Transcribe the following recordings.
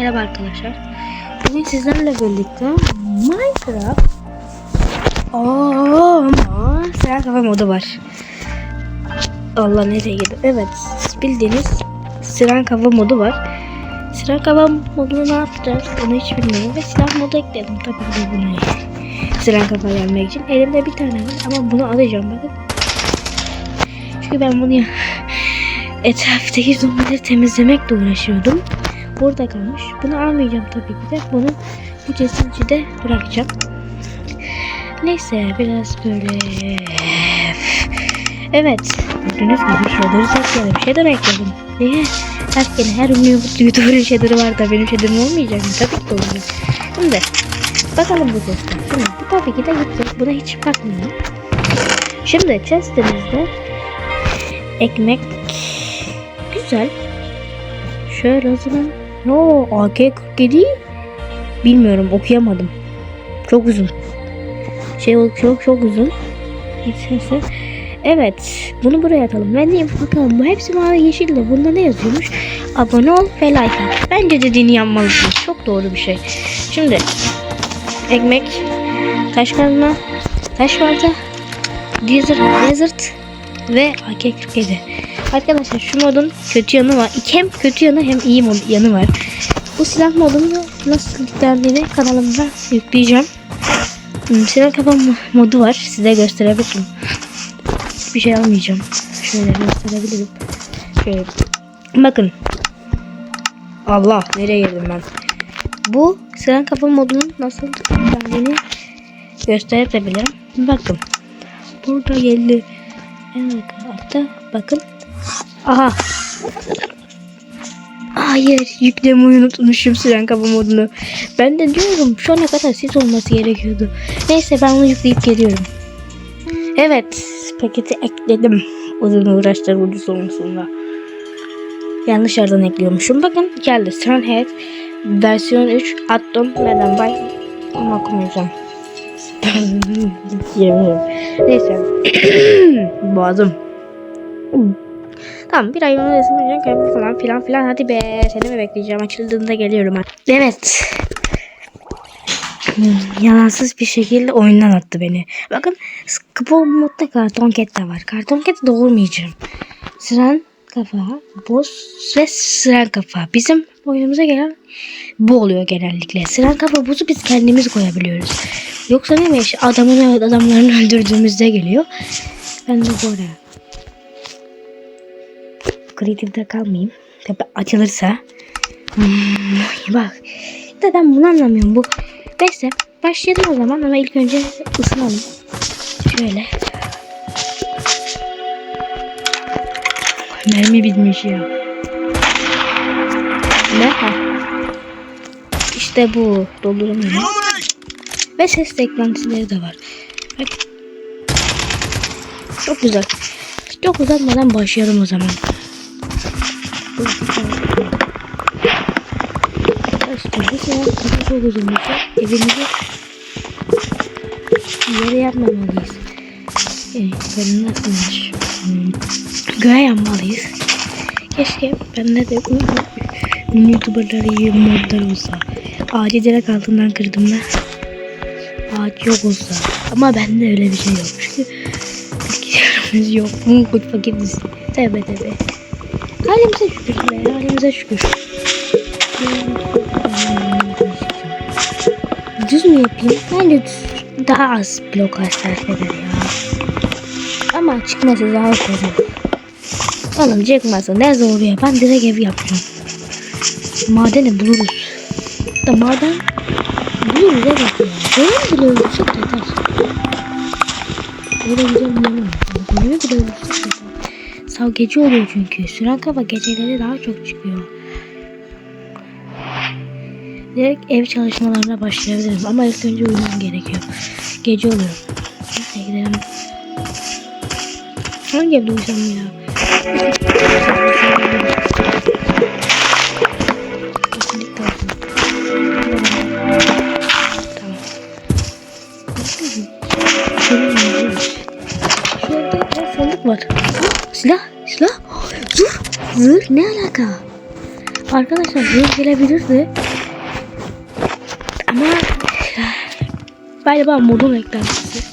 Merhaba arkadaşlar. Bugün sizlerle birlikte Minecraft Aa, ama sıra kafa modu var. Allah nereye gidiyor? Evet bildiğiniz sıra kafa modu var. Sıra kafa modunu ne yapacağız? Onu hiç bilmiyorum. Ve silah modu ekledim tabii ki bunu. Sıra kafa gelmek için. Elimde bir tane var ama bunu alacağım bakın. Çünkü ben bunu etraftaki zombileri temizlemekle uğraşıyordum. Burada kalmış. Bunu almayacağım tabii ki de. Bunu bu cesilcide bırakacağım. Neyse biraz böyle... Evet. Gördüğünüz gibi shader'ı ekledim. Shader ekledim. Niye? Herkesin her ünlü YouTuber'ın shader'ı var da benim shader'ım olmayacak mı? Tabii ki olacak. Şimdi bakalım bu chest'e. Şimdi bu tabii ki de gidecek. Buna hiç bakmayalım. Şimdi chest'imizde ekmek güzel. Şöyle o Yo AK-47 bilmiyorum okuyamadım. Çok uzun. Şey çok çok uzun. Neyse. Evet. Bunu buraya atalım. Ben diyeyim bakalım. Bu hepsi mavi yeşilde. Bunda ne yazıyormuş? Abone ol ve like at. Bence dediğini yapmalısınız. Çok doğru bir şey. Şimdi ekmek, taş kazma, taş balta, desert, desert ve AK-47. Arkadaşlar şu modun kötü yanı var. Hem kötü yanı hem iyi mod yanı var. Bu silah modunu nasıl yüklendiğini kanalımda yükleyeceğim. Hmm, Silah kafa mo- modu var. Size gösterebilirim. Hiçbir şey almayacağım. Şöyle gösterebilirim. Şöyle. Bakın. Allah nereye girdim ben? Bu silah kafa modunun nasıl yüklendiğini gösterebilirim. Bakın. Burada geldi. En altta bakın. Aha. Hayır yüklemeyi unutmuşum siren kafa modunu. Ben de diyorum şu ana kadar ses olması gerekiyordu. Neyse ben onu yükleyip geliyorum. Evet paketi ekledim. Uzun uğraşlar ucu sonrasında. Yanlış yerden ekliyormuşum. Bakın geldi. Sunhead versiyon 3 attım. Beden bay. Ama okumayacağım. Neyse. Boğazım. Tamam bir ay onu resim falan filan filan hadi be seni mi bekleyeceğim açıldığında geliyorum Evet. Yalansız bir şekilde oyundan attı beni. Bakın Skipple modda karton ket de var. Karton ket doğurmayacağım. Sıran kafa, boss ve sıran kafa. Bizim oyunumuza gelen bu oluyor genellikle. Sıran kafa buzu biz kendimiz koyabiliyoruz. Yoksa ne mi? Adamın adamlarını öldürdüğümüzde geliyor. Ben de bu kreatifte kalmayayım. Tabi açılırsa. Hmm, bak. Da ben bunu anlamıyorum bu. Neyse başlayalım o zaman ama ilk önce ısınalım. Şöyle. Mermi bitmiş ya. Ha. İşte bu. Dolduramıyorum. Ve ses eklentileri de var. Bak. Çok güzel. Çok uzatmadan başlayalım o zaman. Arkadaşlar bu sefer uzun olacak. Evimizi yere yapmamalıyız. Evet, benim nasılmış? Hmm. Göğe yapmalıyız. Keşke bende de ünlü youtuberlar iyi modlar olsa. Ağacı direkt altından kırdım da. Ağaç yok olsa. Ama bende öyle bir şey yok. Çünkü bilgisayarımız yok. Mumkut fakiriz. Tövbe tövbe. Halimize şükür be, halimize şükür. Düz mü yapayım? Bence düz daha az blok sarf eder ya. Ama çıkması daha kolay. Oğlum çıkması ne zor ya. Ben direkt ev yapacağım. Madeni buluruz. Da maden buluruz evet ya. Böyle bile ölürsek yeter. Böyle güzel bir yanım. Böyle bile ölürsek yeter. Sav gece oluyor çünkü. Süren kafa geceleri daha çok çıkıyor. Direkt ev çalışmalarına başlayabilirim ama ilk önce uyumam gerekiyor. Gece oluyor. Neyse gidelim. Hangi evde uyusam ya? Tamam. Şurada sandık var. Silah, silah. Dur. Zırh ne alaka? Arkadaşlar zırh gelebilirdi. Ama galiba modun eklentisi.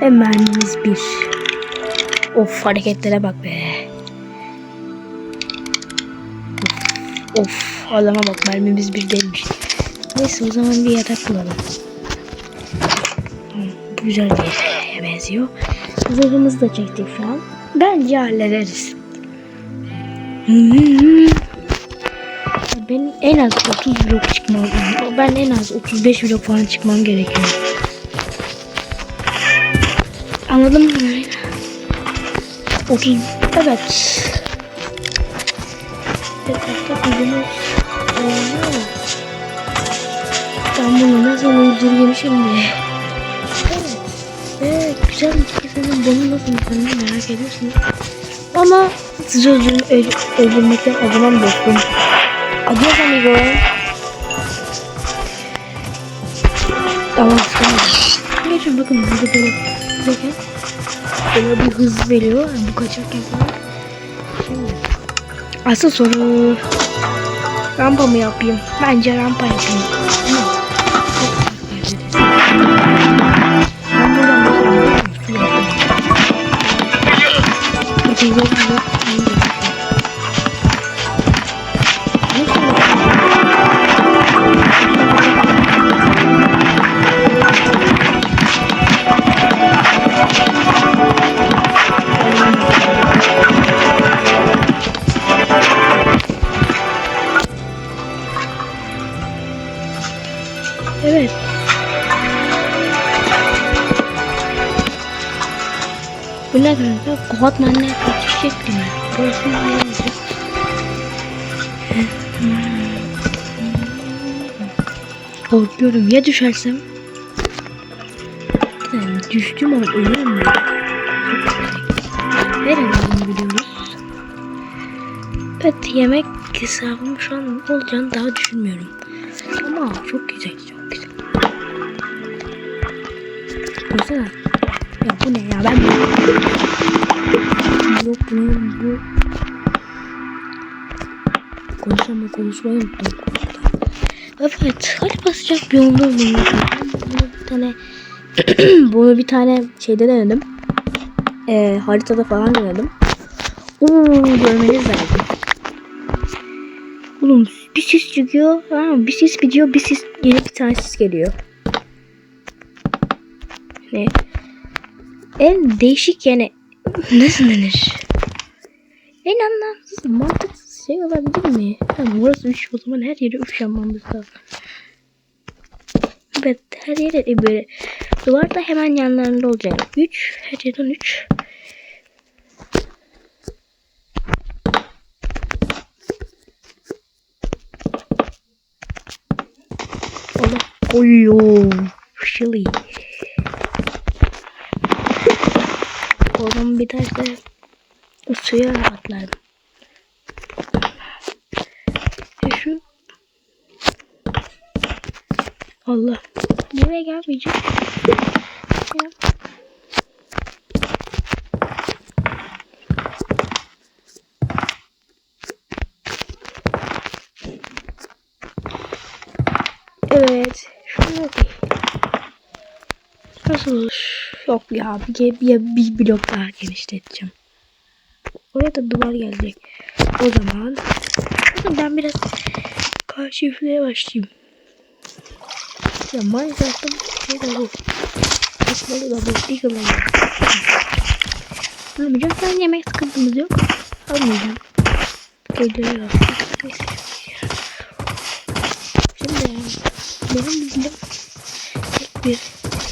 Ve mermimiz bir. Of hareketlere bak be. Of, of adama bak mermimiz bir değilmiş. Neyse o zaman bir yatak bulalım. Güzel bir benziyor. Zırhımızı da çektik şu an. Bence hallederiz. Ben en az 30 blok çıkmam. Ben en az 35 blok falan çıkmam gerekiyor. Anladın mı? 30 evet. Ben bunu nasıl öldüreyim şimdi? Evet. Evet güzel senin bunu nasıl yıkanını merak ediyorsun. Ama sizi öldürme, öl, öldürmekten acımam dostum. Adios amigo. Tamam tamam. Geçin bakın burada böyle bakın. Böyle bir hız veriyor. Yani bu kaçarken falan. Şimdi. Asıl soru. Rampa mı yapayım? Bence rampa yapayım. Ama Kuatmanlar kaçışacak mi? Burası ne olacak? Korkuyorum ya düşersem? Yani düştüm ama ölürüm mü? Bunu biliyoruz? Evet yemek hesabım şu an olacağını daha düşünmüyorum. Ama çok güzel çok güzel. Baksana. Ya bu ne ya ben bu ne bu Konuşamam konuşmayı unuttum Evet hadi basacak bir yolda olayım Bunu bir tane Bunu bir tane şeyde denedim ee, Haritada falan denedim Oo görmeniz lazım Oğlum bir ses çıkıyor. Ha, bir ses gidiyor. Bir ses yeni bir tane ses geliyor. Ne? En değişik yani nasıl denir? En anlamsız mantıksız şey olabilir mi? Ha, burası 3 o zaman her yere 3 yapmamız lazım. Evet her yere e, böyle duvar hemen yanlarında olacak. 3 her yerden 3. Allah koyuyor. Şili. Oğlum bir derse suya atlardım. E şu Allah. Buraya gelmeyecek. Ya. Evet. Şunu okuyayım. Nasıl olur? Yok ya bir, bir, bir blok daha genişleteceğim. Oraya da duvar gelecek. O zaman ben biraz kaşifliğe başlayayım. Ya Minecraft'ta bir şey de bu. Kısmalı da bu. Eagle'a gel. Almayacağım. Ben yemek sıkıntımız yok. Almayacağım. Köylere bak. Neyse. Şimdi benim bildiğim tek bir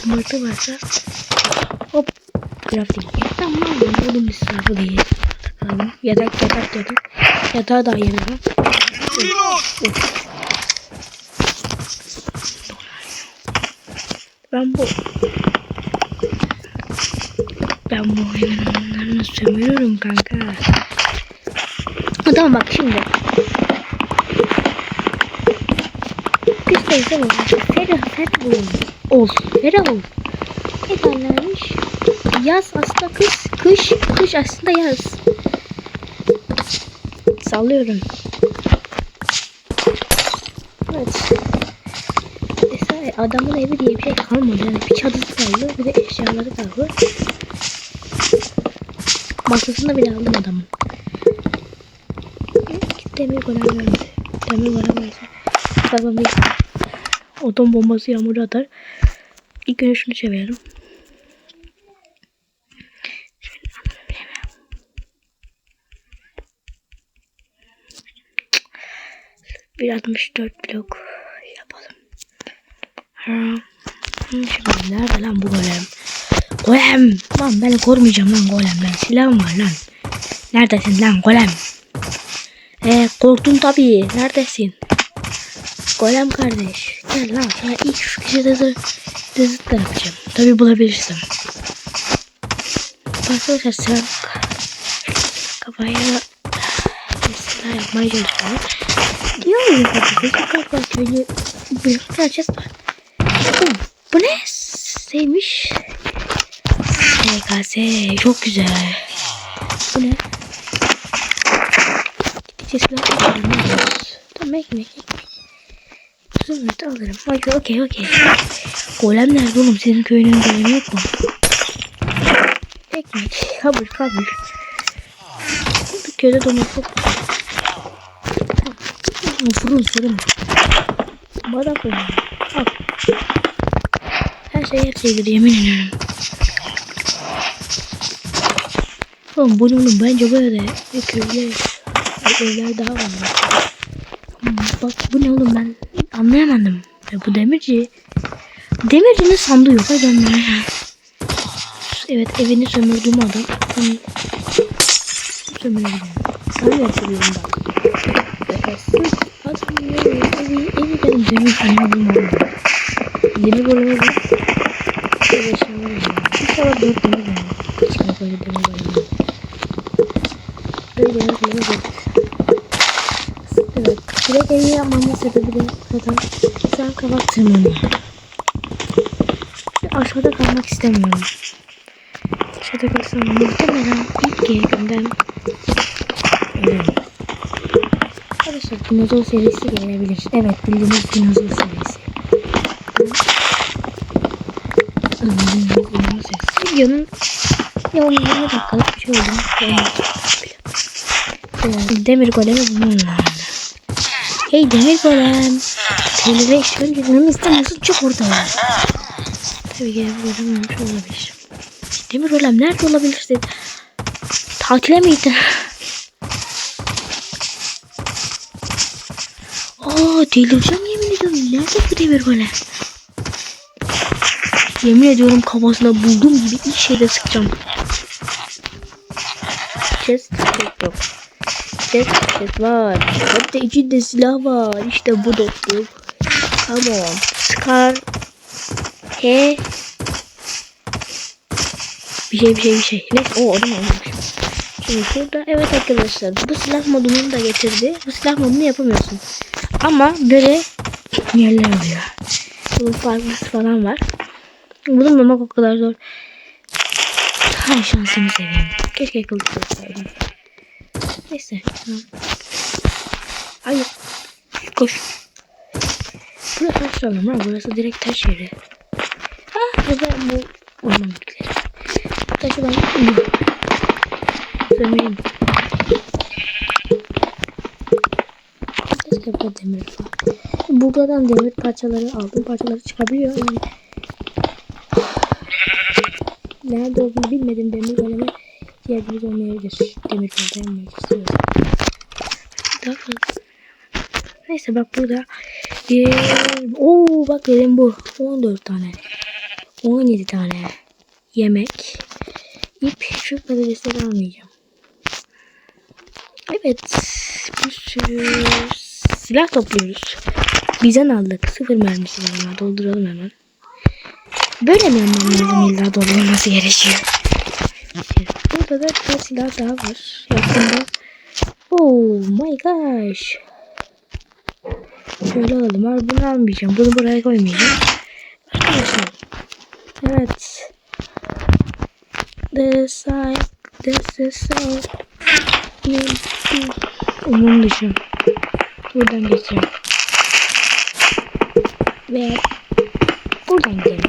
yumurta varsa crafting. Tamam bunun israfı değil. Bakalım. Yatak yatak yatak. Yatağı da ayıralım. Ben bu ben bu hayvanlarını sömürüyorum kanka. Tamam bak şimdi. Kış teyze mi? Ferah ferah ol. Ol. Ferah ol. Derlermiş? Yaz aslında kış. Kış. Kış aslında yaz. Sallıyorum. Evet. e, adamın evi diye bir şey kalmadı. Yani bir çadısı kaldı. Bir de eşyaları kaldı. Masasını bile aldım adamın. Demir golem vermedi. Demir golem verse. Tamam bir Otom bombası yağmuru atar. İlk önce şunu çevirelim. 1.64 blok yapalım. Şimdi nerede lan bu golem? Golem! Lan beni kormayacağım lan golemden. Silahım var lan. Neredesin lan golem? Ee, korktun tabii. Neredesin? Golem kardeş. Gel lan sana ilk şu kişi dızı, dızı yapacağım. Tabii bulabilirsem. Arkadaşlar sen kafaya mesela yapmaya çalışıyorum. Patates? Kalk şöyle bir parçası var. Oh, bu ne? Neymiş? SKS çok güzel. Bu ne? Gideceğiz ben alırız. Tamam ekmek ekmek. Zümrüt alırım. Okey okey okey. Golem nerede oğlum? Senin köyünün golemi yok mu? Ekmek. Kabul kabul. Bu köyde domates Tamam. Fırın fırın. Bana fırın. Al. Her şey her şeydir yemin ediyorum. Oğlum bu ne oğlum bence böyle bir köyler evler daha var. Hmm, Bak bu ne oğlum ben anlayamadım. Ya bu demirci. Demircinin sandığı yok ben ya. Evet evini sömürdüğüm adam. Onu sömürebilirim. Sana yapıyorum ben. Sırf dedim demir bulmam. Demir golemi bu. Şöyle eşyalar var. İnşallah dört demir golemi. İnşallah böyle demir. Böyle demir golemi görürüz. Evet. Direkt evi yapmamın sebebi. Aşağıda kalmak istemiyorum. Aşağıda kalsam muhtemelen ilk yerimden ölürüm. Arkadaşlar dinozor serisi gelebilir. Evet bildiğiniz dinozor serisi. Dinozor serisi. Videonun ya 10 20 dakikalık bir şey oldu. Yani demir golemi lazım. Hey demir golem. Televizyon önce bunu istemiyorsun çık ortaya. Tabii ki demir olmuş olabilir. Demir golem nerede olabilirsin? Tatile miydin? Aa delireceğim yemin ediyorum. Nerede bu demir golem? Yemin ediyorum kafasına bulduğum gibi ilk şeyde sıkacağım. Chest yok. Chest, chest var. Hatta içinde silah var. İşte bu dostum. Tamam. Scar. He. Bir şey bir şey bir şey. Neyse o adam olmamış. Şimdi şurada evet arkadaşlar bu silah modunu da getirdi. Bu silah modunu yapamıyorsun. Ama böyle yerler oluyor. Farklısı falan var. Bunu bulmak o kadar zor. Hay şansımı seveyim. Keşke kılıç olsaydım. Neyse. Tamam. Hayır. Koş. Burası taş salım ha. Burası direkt taş yeri. Ha burada bu orman bitkileri. Taşı ben sömüreyim. Keşke burada demir var. Buradan demir parçaları aldım. Parçaları çıkabiliyor. Yani nerede olduğunu bilmedim demir goleme ihtiyacımız olmayabilir. Demir golem yapmak istiyoruz. Fazla. Neyse bak burada. Ee, Oo bak dedim bu. 14 tane. 17 tane. Yemek. İp. Şu kadar destek almayacağım. Evet. Bir sürü silah topluyoruz. Bizden aldık. Sıfır mermisi var. Dolduralım hemen. Böyle mi yapmam lazım illa doldurulması gerekiyor. Burada da bir silah daha var. Yakında. Oh my gosh. Şöyle alalım. Abi bunu almayacağım. Bunu buraya koymayacağım. Arkadaşlar. Evet. The side. This is so. Umum dışı. Buradan geçeceğim. Ve buradan gidelim.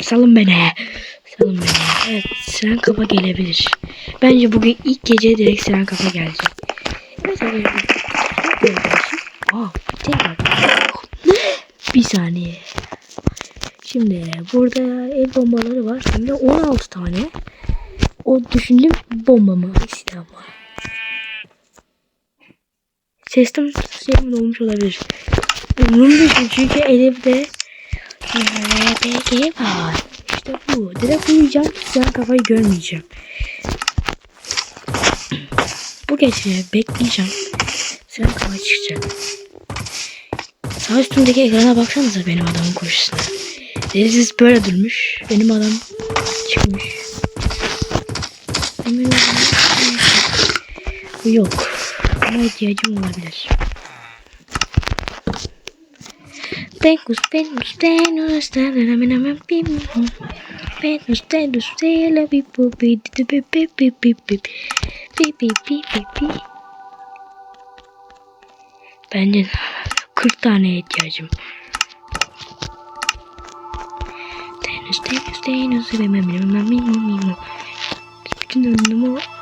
Salın beni. Salın beni. Evet siren kafa gelebilir. Bence bugün ilk gece direkt siren kafa gelecek. Evet bir saniye. Şimdi burada el bombaları var. De 16 tane. O düşündüğüm bomba mı? İkisi de ama. Sesten şey mi olmuş olabilir. Umurumda değil çünkü elimde RPG var. İşte bu. Direkt uyuyacağım. Sen kafayı görmeyeceğim. Bu gece bekleyeceğim. Sen kafa çıkacak. Sağ üstümdeki ekrana baksanıza benim adamın koşusuna. Deniz böyle durmuş. Benim adam çıkmış. Benim adam Bu yok. Ama ihtiyacım olabilir. Tengus, tengus, tenus, tananaminamam, pim. Tenus, tenus, tela, pipu, pi, di, pi, pi, pi, pi, pi, pi, pi, pi, pi, pi. Bence 40 tane ihtiyacım. Tenus, tenus, tenus, mimam, mimam, mimam, mimam. Bütün önümü Tamam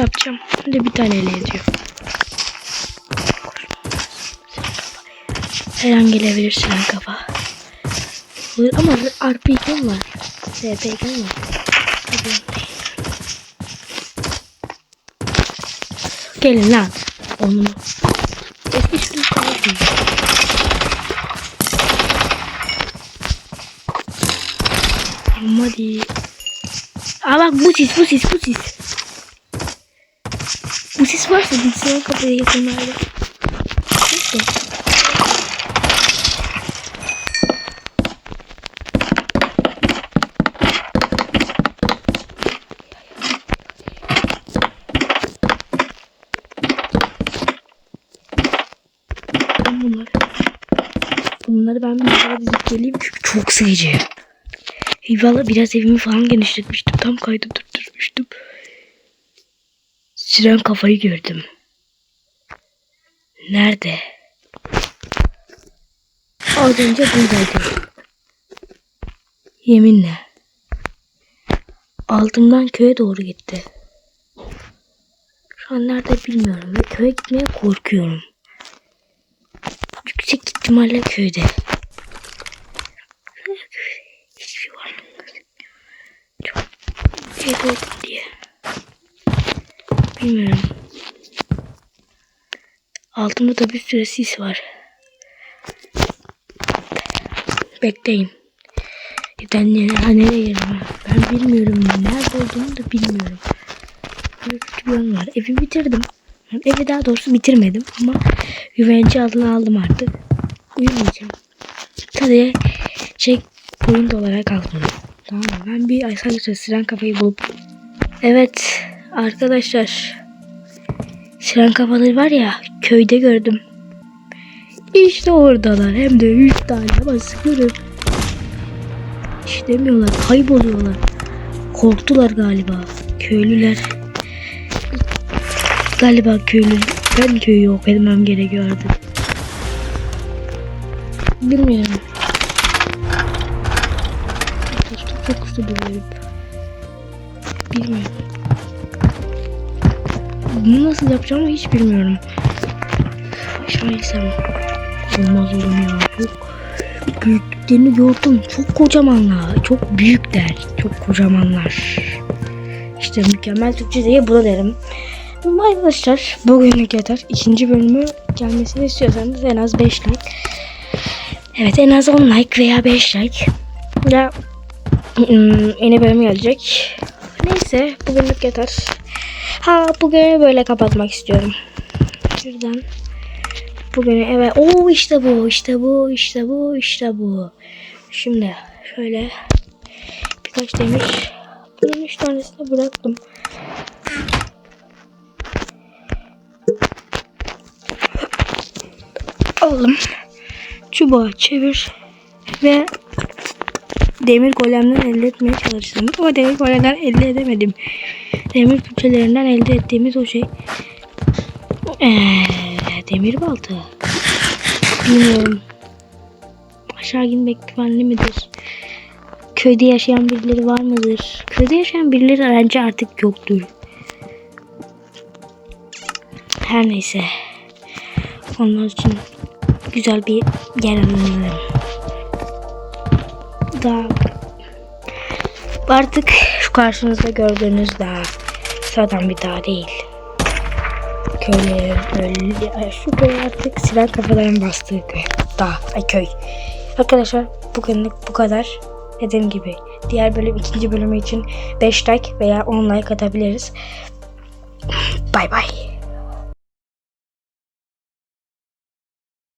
Yapacağım. Hadi bir tane ele ediyor. Her an gelebilir senin kafa. Olur ama RPG'm var. SPG'm var. Gelin lan. Onu. Eski şunu. Tamam hadi. Aa bak bu sis bu sis bu sis. Sis varsa bilgisayar kapıya yakınlarda. Neyse. Bunları bunları ben bir dizip geleyim çünkü çok sıkıcı. Eyvallah biraz evimi falan genişletmiştim. Tam kaydı durdurmuştum. Siren kafayı gördüm. Nerede? Az önce buradaydı. Yeminle. Altımdan köye doğru gitti. Şu an nerede bilmiyorum ve köye gitmeye korkuyorum. Yüksek ihtimalle köyde. Hiçbir şey var mı? Çok oldu diye. Bilmiyorum. Altımda da bir sürü sis var. Bekleyin. Ben nereye, girelim? Ben bilmiyorum. Nerede olduğumu da bilmiyorum. Bir yan var. Evi bitirdim. Evi daha doğrusu bitirmedim ama güvence altına aldım artık. Uyumayacağım. Tabii şey point olarak aldım. Tamam? Ben bir sadece siren kafayı bulup Evet arkadaşlar siren kafaları var ya köyde gördüm. İşte oradalar hem de 3 tane ama sıkıyorum. İşlemiyorlar kayboluyorlar. Korktular galiba köylüler. Galiba köylü ben köyü yok etmem gerekiyor artık. Bilmiyorum. Çok kısa duruyorum. Bilmiyorum. Bunu nasıl yapacağımı hiç bilmiyorum. Aşağı insem. Olmaz oğlum ya. Çok büyüklerini gördüm. Çok kocamanlar. Çok büyükler. Çok kocamanlar. İşte mükemmel Türkçe diye buna derim. Ama arkadaşlar bugünlük yeter. İkinci bölümü gelmesini istiyorsanız en az 5 like. Evet en az 10 like veya 5 like. Ya hmm, yeni bölüm gelecek. Neyse bugünlük yeter. Ha bugünü böyle kapatmak istiyorum. Şuradan. Bugünü evet. Oo işte bu işte bu işte bu işte bu. Şimdi şöyle birkaç demir. Bunun 3 tanesini bıraktım. Aldım. çubuğa çevir ve demir golemden elde etmeye çalıştım. Ama demir golemden elde edemedim. Demir külçelerinden elde ettiğimiz o şey ee, demir balta. Bilmiyorum. Aşağı inmek güvenli midir? Köyde yaşayan birileri var mıdır? Köyde yaşayan birileri bence artık yoktur. Her neyse. Onlar için güzel bir yer alalım. Daha artık şu karşınızda gördüğünüz dağ sıradan bir dağ değil. Köylü, köylü, şu köy artık silah kafaların bastığı köy. Dağ, ay köy. Arkadaşlar bugünlük bu kadar. Dediğim gibi diğer bölüm ikinci bölümü için 5 like veya 10 like atabiliriz. Bay bay.